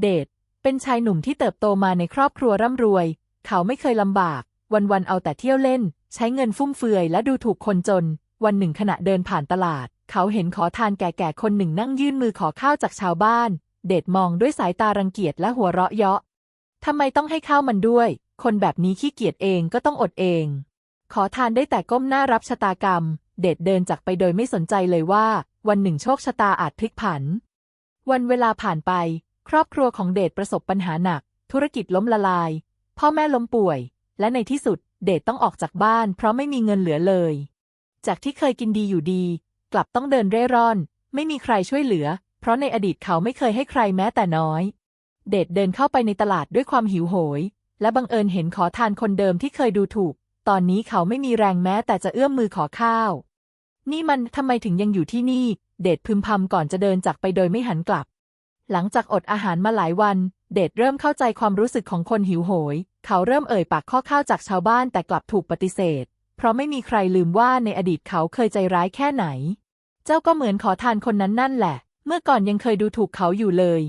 เดชเป็นชายหนุ่มที่เติบโตมาในครอบครัวร่ำรวย เขาไม่เคยลำบาก วันๆเอาแต่เที่ยวเล่น ใช้เงินฟุ่มเฟือยและดูถูกคนจน วันหนึ่งขณะเดินผ่านตลาด เขาเห็นขอทานแก่ๆคนหนึ่งนั่งยื่นมือขอข้าวจากชาวบ้าน เดชมองด้วยสายตารังเกียจและหัวเราะเยาะทำไมต้องให้ข้าวมันด้วย คนแบบนี้ขี้เกียจเองก็ต้องอดเอง ขอทานได้แต่ก้มหน้ารับชะตากรรม เดชเดินจากไปโดยไม่สนใจเลยว่า วันหนึ่งโชคชะตาอาจพลิกผัน วันเวลาผ่านไป ครอบครัวของเดชประสบปัญหาหนัก ธุรกิจล้มละลาย พ่อแม่ล้มป่วย และในที่สุดเดชต้องออกจากบ้าน เพราะไม่มีเงินเหลือเลย จากที่เคยกินดีอยู่ดี กลับต้องเดินเร่ร่อน ไม่มีใครช่วยเหลือ เพราะในอดีตเขาไม่เคยให้ใครแม้แต่น้อย เดชเดินเข้าไปในตลาดด้วยความหิวโหย และบังเอิญเห็นขอทานคนเดิมที่เคยดูถูก ตอนนี้เขาไม่มีแรงแม้แต่จะเอื้อมมือขอข้าว นี่มันทำไมถึงยังอยู่ที่นี่ เดชพึมพำก่อนจะเดินจากไปโดยไม่หันกลับ หลังจากอดอาหารมาหลายวัน เดชเริ่มเข้าใจความรู้สึกของคนหิวโหย เขาเริ่มเอ่ยปากข้อข้าวจากชาวบ้านแต่กลับถูกปฏิเสธ เพราะไม่มีใครลืมว่าในอดีตเขาเคยใจร้ายแค่ไหน เจ้าก็เหมือนขอทานคนนั้นนั่นแหละ เมื่อก่อนยังเคยดูถูกเขาอยู่เลย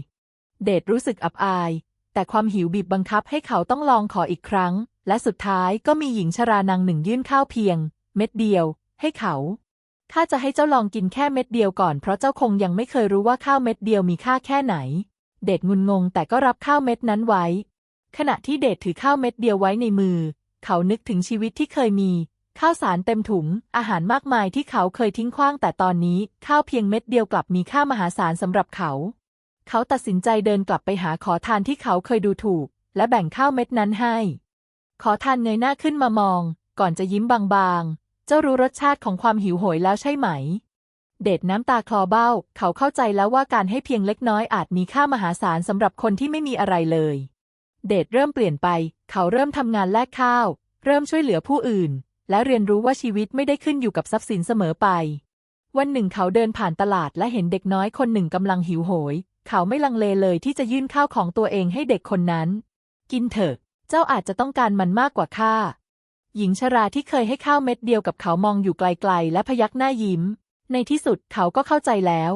เดชรู้สึกอับอาย แต่ความหิวบีบบังคับให้เขาต้องลองขออีกครั้ง และสุดท้ายก็มีหญิงชรานางหนึ่งยื่นข้าวเพียง เม็ดเดียว ให้เขา ข้าจะให้เจ้าลองกินแค่เม็ดเดียวก่อนเพราะเจ้าคงยังไม่เคยรู้ว่าข้าวเม็ดเดียวมีค่าแค่ไหน เดชงุนงงแต่ก็รับข้าวเม็ดนั้นไว้ ขณะที่เดชถือข้าวเม็ดเดียวไว้ในมือ เขานึกถึงชีวิตที่เคยมี ข้าวสารเต็มถุง อาหารมากมายที่เขาเคยทิ้งขว้างแต่ตอนนี้ ข้าวเพียงเม็ดเดียวกลับมีค่ามหาศาลสำหรับเขา เขาตัดสินใจเดินกลับไปหาขอทานที่เขาเคยดูถูก และแบ่งข้าวเม็ดนั้นให้ ขอทานเงยหน้าขึ้นมามอง ก่อนจะยิ้มบางๆ จ้ารู้รสชาติของความหิวโหยแล้วใช่ไหม เดชน้ำตาคลอเบ้า เขาเข้าใจแล้วว่าการให้เพียงเล็กน้อยอาจมีค่ามหาศาลสำหรับคนที่ไม่มีอะไรเลย เดชเริ่มเปลี่ยนไป เขาเริ่มทำงานแลกข้าว เริ่มช่วยเหลือผู้อื่น และเรียนรู้ว่าชีวิตไม่ได้ขึ้นอยู่กับทรัพย์สินเสมอไป วันหนึ่งเขาเดินผ่านตลาดและเห็นเด็กน้อยคนหนึ่งกำลังหิวโหย เขาไม่ลังเลเลยที่จะยื่นข้าวของตัวเองให้เด็กคนนั้น กินเถอะ เจ้าอาจจะต้องการมันมากกว่าข้า หญิงชราที่เคยให้ข้าวเม็ดเดียวกับเขามองอยู่ไกลๆ และพยักหน้ายิ้ม ในที่สุดเขาก็เข้าใจแล้ว